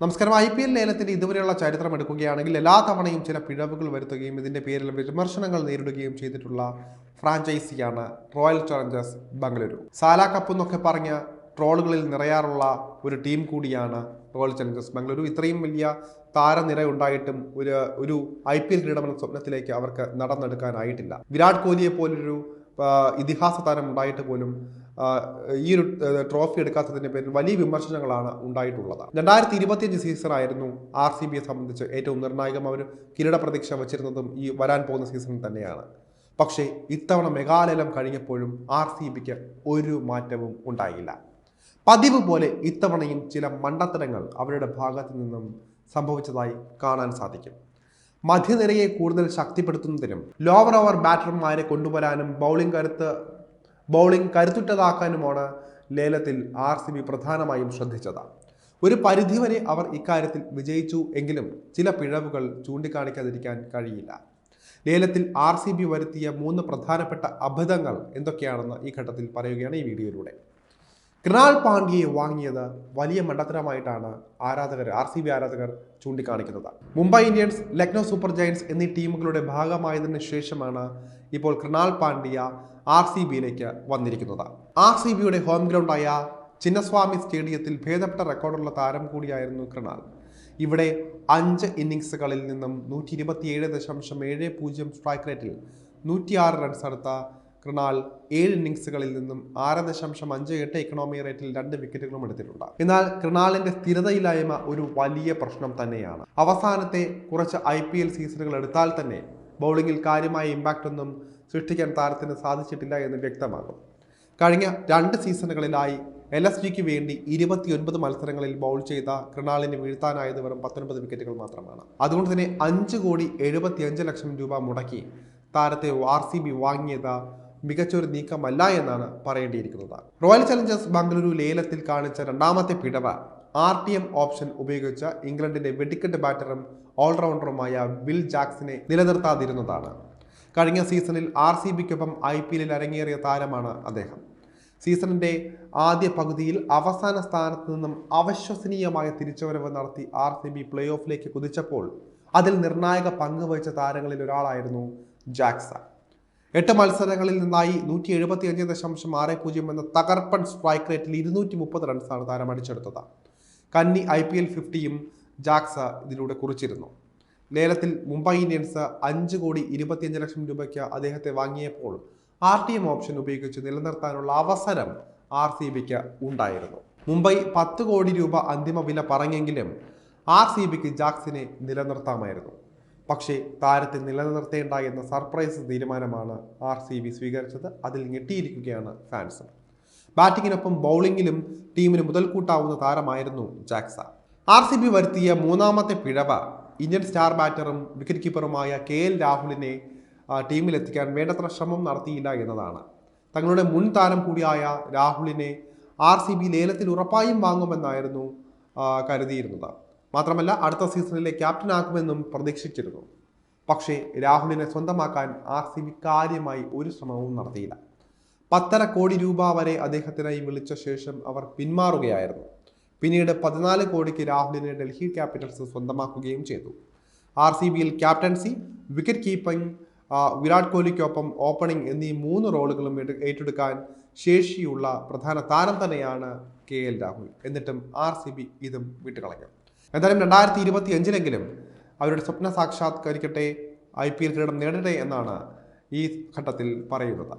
നമസ്കാരം. I P L ലേലത്തിന്റെ ഇതുവരെയുള്ള ചരിത്രം എടുക്കുകയാണെങ്കിൽ എല്ലാ തവണയും ചില പിഴവുകൾ വരുത്തുകയും ഇതിന്റെ പേരിൽ വിമർശനങ്ങൾ നേരിടുകയും ചെയ്തിട്ടുള്ള ഫ്രാഞ്ചൈസിയാണ് Royal Challengers Bengaluru. Sala cup എന്നൊക്കെ പറഞ്ഞ ട്രോളുകളിൽ നിറയാറുള്ള ഒരു ടീം കൂടിയാണ് റോയൽ ചലഞ്ചേഴ്സ് ബംഗളൂരു. ഇത്രയും വലിയ താരനിര ഉണ്ടായിട്ടും ഒരു ഒരു ഐ പി എൽ കിരീടമെന്ന സ്വപ്നത്തിലേക്ക് അവർക്ക് നടന്നെടുക്കാനായിട്ടില്ല. വിരാട് കോഹ്ലിയെ പോലൊരു ഇതിഹാസ താരം ഉണ്ടായിട്ട് പോലും ഈ ഒരു ട്രോഫി എടുക്കാത്തതിന്റെ പേരിൽ വലിയ വിമർശനങ്ങളാണ് ഉണ്ടായിട്ടുള്ളത്. രണ്ടായിരത്തി ഇരുപത്തിയഞ്ച് സീസൺ ആയിരുന്നു ആർ സി ബിയെ സംബന്ധിച്ച് ഏറ്റവും നിർണായകം. അവർ കിരീട പ്രതീക്ഷ വച്ചിരുന്നതും ഈ വരാൻ പോകുന്ന സീസണിൽ തന്നെയാണ്. പക്ഷേ ഇത്തവണ മെഗാലയം കഴിഞ്ഞപ്പോഴും ആർ സി ബിക്ക് ഒരു മാറ്റവും ഉണ്ടായില്ല. പതിവ് പോലെ ഇത്തവണയും ചില മണ്ടത്തരങ്ങൾ അവരുടെ ഭാഗത്തു നിന്നും സംഭവിച്ചതായി കാണാൻ സാധിക്കും. മധ്യനിരയെ കൂടുതൽ ശക്തിപ്പെടുത്തുന്നതിനും ലോവർ ഓവർ ബാറ്റർമാരെ കൊണ്ടുവരാനും ബൗളിംഗ് കരുത്ത് ബൗളിംഗ് കരുത്തുറ്റതാക്കാനുമാണ് ലേലത്തിൽ ആർ സി ബി പ്രധാനമായും ശ്രദ്ധിച്ചത്. ഒരു പരിധിവരെ അവർ ഇക്കാര്യത്തിൽ വിജയിച്ചു എങ്കിലും ചില പിഴവുകൾ ചൂണ്ടിക്കാണിക്കാതിരിക്കാൻ കഴിയില്ല. ലേലത്തിൽ ആർ സി ബി വരുത്തിയ മൂന്ന് പ്രധാനപ്പെട്ട അബദ്ധങ്ങൾ എന്തൊക്കെയാണെന്ന് ഈ ഘട്ടത്തിൽ പറയുകയാണ് ഈ വീഡിയോയിലൂടെ. കൃണാൽ പാണ്ഡ്യയെ വാങ്ങിയത് വലിയ മണ്ടത്തരമായിട്ടാണ് ആരാധകർ ആർ സി ബി ആരാധകർ ചൂണ്ടിക്കാണിക്കുന്നത്. Mumbai Indians Lucknow super giants എന്നീ ടീമുകളുടെ ഭാഗമായതിനു ശേഷമാണ് ഇപ്പോൾ കൃണാൽ പാണ്ഡ്യ ആർ സി ബിയിലേക്ക് വന്നിരിക്കുന്നത്. ആർ സി ബിയുടെ ഹോം ഗ്രൗണ്ടായ ചിന്നസ്വാമി സ്റ്റേഡിയത്തിൽ ഭേദപ്പെട്ട റെക്കോർഡുള്ള താരം കൂടിയായിരുന്നു കൃണാൽ ഇവിടെ അഞ്ച് ഇന്നിങ്സുകളിൽ നിന്നും നൂറ്റി ഇരുപത്തിയേഴ് ദശാംശം ഏഴ് പൂജ്യം സ്ട്രൈക്ക് റേറ്റിൽ നൂറ്റിയാറ് റൺസ് എടുത്ത കൃണാൽ ഏഴ് ഇന്നിങ്സുകളിൽ നിന്നും ആറ് ദശാംശം അഞ്ച് എട്ട് ഇക്കണോമി റേറ്റിൽ രണ്ട് വിക്കറ്റുകളും എടുത്തിട്ടുണ്ട്. എന്നാൽ കൃണാലിന്റെ സ്ഥിരതയില്ലായ്മ ഒരു വലിയ പ്രശ്നം തന്നെയാണ്. അവസാനത്തെ കുറച്ച് ഐ പി എൽ സീസണുകൾ എടുത്താൽ തന്നെ ബൗളിങ്ങിൽ കാര്യമായ ഇമ്പാക്റ്റ് ഒന്നും സൃഷ്ടിക്കാൻ താരത്തിന് സാധിച്ചിട്ടില്ല എന്ന് വ്യക്തമാകും. കഴിഞ്ഞ രണ്ട് സീസണുകളിലായി എൽ എസ് ജിക്ക് വേണ്ടി ഇരുപത്തിയൊൻപത് മത്സരങ്ങളിൽ ബൗൾ ചെയ്ത കൃണാളിന് വീഴ്ത്താനായത് വെറും പത്തൊൻപത് വിക്കറ്റുകൾ മാത്രമാണ്. അതുകൊണ്ട് തന്നെ അഞ്ച് കോടി എഴുപത്തിയഞ്ച് ലക്ഷം രൂപ മുടക്കി താരത്തെ ആർ സി ബി വാങ്ങിയത് മികച്ചൊരു നീക്കമല്ല എന്നാണ് പറയേണ്ടിയിരിക്കുന്നത്. റോയൽ ചലഞ്ചേഴ്സ് ബംഗളൂരു ലേലത്തിൽ കാണിച്ച രണ്ടാമത്തെ പിഴവ്. ആർ ടി എം ഓപ്ഷൻ ഉപയോഗിച്ച ഇംഗ്ലണ്ടിന്റെ വെടിക്കെട്ട് ബാറ്ററും ഓൾറൗണ്ടറുമായ വിൽ ജാക്സിനെ നിലനിർത്താതിരുന്നതാണ്. കഴിഞ്ഞ സീസണിൽ ആർ സി ബിക്കൊപ്പം ഐ പി എല്ലിൽ അരങ്ങേറിയ താരമാണ് അദ്ദേഹം. സീസണിന്റെ ആദ്യ പകുതിയിൽ അവസാന സ്ഥാനത്ത് നിന്നും അവിശ്വസനീയമായ തിരിച്ചുവരവ് നടത്തി ആർ സി ബി പ്ലേ ഓഫിലേക്ക് കുതിച്ചപ്പോൾ അതിൽ നിർണായക പങ്ക് വഹിച്ച താരങ്ങളിൽ ഒരാളായിരുന്നു ജാക്സ എട്ട് മത്സരങ്ങളിൽ നിന്നായി നൂറ്റി എഴുപത്തി അഞ്ച് ദശാംശം ആറ് പൂജ്യം എന്ന തകർപ്പൻ സ്ട്രൈക്ക് റേറ്റിൽ ഇരുന്നൂറ്റി മുപ്പത് റൺസാണ് താരം അടിച്ചെടുത്തത്. കന്നി ഐ പി എൽ ഫിഫ്റ്റിയും ജാക്സ ഇതിലൂടെ കുറിച്ചിരുന്നു. ലേലത്തിൽ മുംബൈ ഇന്ത്യൻസ് അഞ്ച് കോടി ഇരുപത്തിയഞ്ച് ലക്ഷം രൂപയ്ക്ക് അദ്ദേഹത്തെ വാങ്ങിയപ്പോൾ ആർ ടി എം ഓപ്ഷൻ ഉപയോഗിച്ച് നിലനിർത്താനുള്ള അവസരം ആർ സി ബിക്ക് ഉണ്ടായിരുന്നു. മുംബൈ പത്ത് കോടി രൂപ അന്തിമ വില പറഞ്ഞെങ്കിലും ആർ സി ബിക്ക് ജാക്സിനെ നിലനിർത്താമായിരുന്നു. പക്ഷേ താരത്തെ നിലനിർത്തേണ്ട എന്ന സർപ്രൈസ് തീരുമാനമാണ് ആർ സി ബി സ്വീകരിച്ചത്. അതിൽ ഞെട്ടിയിരിക്കുകയാണ് ഫാൻസ്. ബാറ്റിങ്ങിനൊപ്പം ബൗളിങ്ങിലും ടീമിന് മുതൽക്കൂട്ടാവുന്ന താരമായിരുന്നു ജാക്സ. ആർ സി ബി വരുത്തിയ മൂന്നാമത്തെ പിഴവ ഇന്ത്യൻ സ്റ്റാർ ബാറ്ററും വിക്കറ്റ് കീപ്പറുമായ കെ എൽ രാഹുലിനെ ടീമിലെത്തിക്കാൻ വേണ്ടത്ര ശ്രമം നടത്തിയില്ല എന്നതാണ്. തങ്ങളുടെ മുൻ താരം കൂടിയായ രാഹുലിനെ ആർ സി ബി ലേലത്തിൽ ഉറപ്പായും വാങ്ങുമെന്നായിരുന്നു കരുതിയിരുന്നത്. മാത്രമല്ല അടുത്ത സീസണിലെ ക്യാപ്റ്റൻ ആക്കുമെന്നും പ്രതീക്ഷിച്ചിരുന്നു. പക്ഷേ രാഹുലിനെ സ്വന്തമാക്കാൻ ആർ സി ബി കാര്യമായി ഒരു ശ്രമവും നടത്തിയില്ല. പത്തര കോടി രൂപ വരെ അദ്ദേഹത്തിനായി വിളിച്ച ശേഷം അവർ പിന്മാറുകയായിരുന്നു. പിന്നീട് പതിനാല് കോടിക്ക് രാഹുലിനെ ഡൽഹി ക്യാപിറ്റൽസ് സ്വന്തമാക്കുകയും ചെയ്തു. ആർ സി ബിയിൽ ക്യാപ്റ്റൻസി വിക്കറ്റ് കീപ്പിംഗ് വിരാട് കോഹ്ലിക്കൊപ്പം ഓപ്പണിംഗ് എന്നീ മൂന്ന് റോളുകളും ഏറ്റെടുക്കാൻ ശേഷിയുള്ള പ്രധാന താരം തന്നെയാണ് കെ എൽ രാഹുൽ. എന്നിട്ടും ആർ സി ബി ഇതും വിട്ടുകളഞ്ഞു. എന്തായാലും രണ്ടായിരത്തി ഇരുപത്തി അഞ്ചിലെങ്കിലും അവരുടെ സ്വപ്ന സാക്ഷാത്കരിക്കട്ടെ ഐ പി എൽ കിരീടം നേടട്ടെ എന്നാണ് ഈ ഘട്ടത്തിൽ പറയുന്നത്.